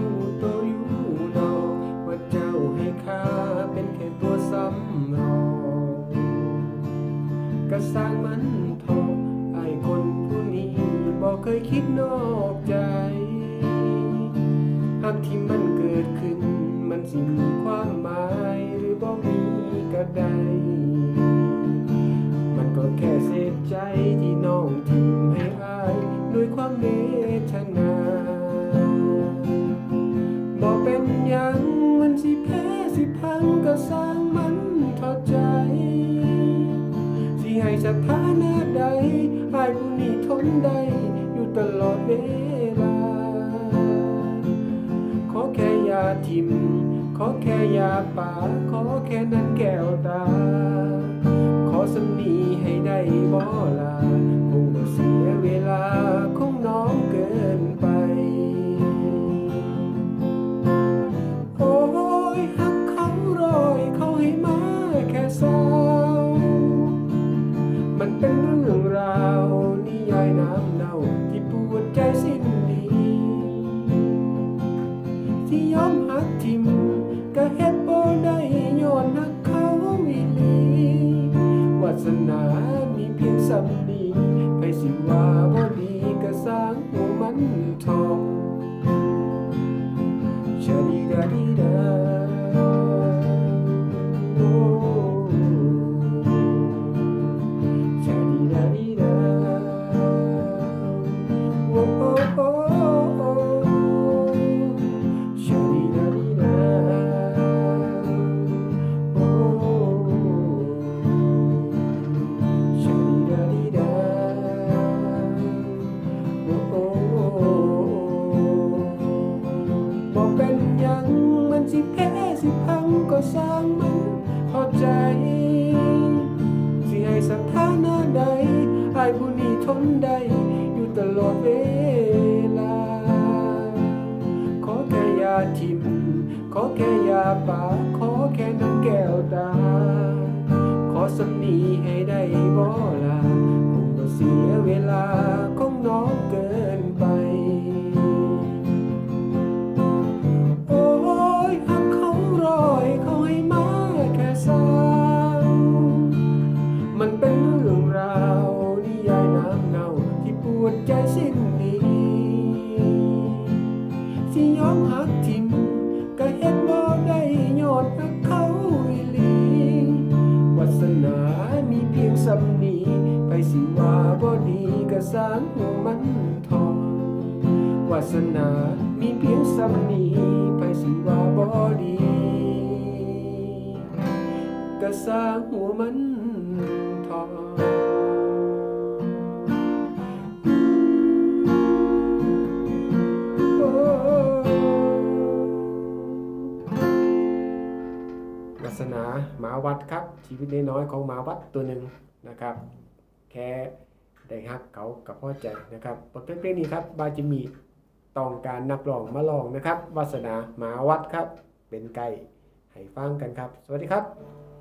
รู้ตัวอยู่ดอกว่าเจ้าให้ค่าเป็นแค่ตัวสำรองก็สร้างมันทองไอ้คนผู้นี้บอกเคยคิดนอกใจหากที่มันเกิดขึ้น มันสิมีความหมายหรือบอกมีก็ได้มันก็แค่เสียใจที่น้องทิ้งให้อายด้วยความเมตนา สิแพ้สิพังก็สร้างมันเทอใจ สิให้สถานะใดอายผู้นี้ทนได้ อยู่ตลอดเวลา ขอแค่อยาทิม ขอแค่อยาป่า ขอแค่นั้นแก้วตา ขอสำนีให้ได้บ่ลา สร้างมันพอใจสิให้สถานะใดอายผู้นี้ทนได้ อยู่ตลอดเวลา ขอแค่ยาทิมขอแค่ยาป่าขอแค่น้ำแก้วตา ขอสำนีให้ได้บ่ลาคงบ่เสียเวลาของน้อง สร้างหัวมันทองวาสนามีเพียงสำนีไปสิว่าบ่ดีก็สร้างหัวมันทองลักษณะหมาวัดครับ ชีวิตน้อยๆของหมาวัดตัวหนึ่งนะครับ แค่ ได้ฮักเขากับพ่อใจนะครับบทเพลงนี้ครับบาจิมีต้องการนักร้องมาลองนะครับวาสนาหมาวัดครับ เป็นไก่ให้ฟังกันครับ สวัสดีครับ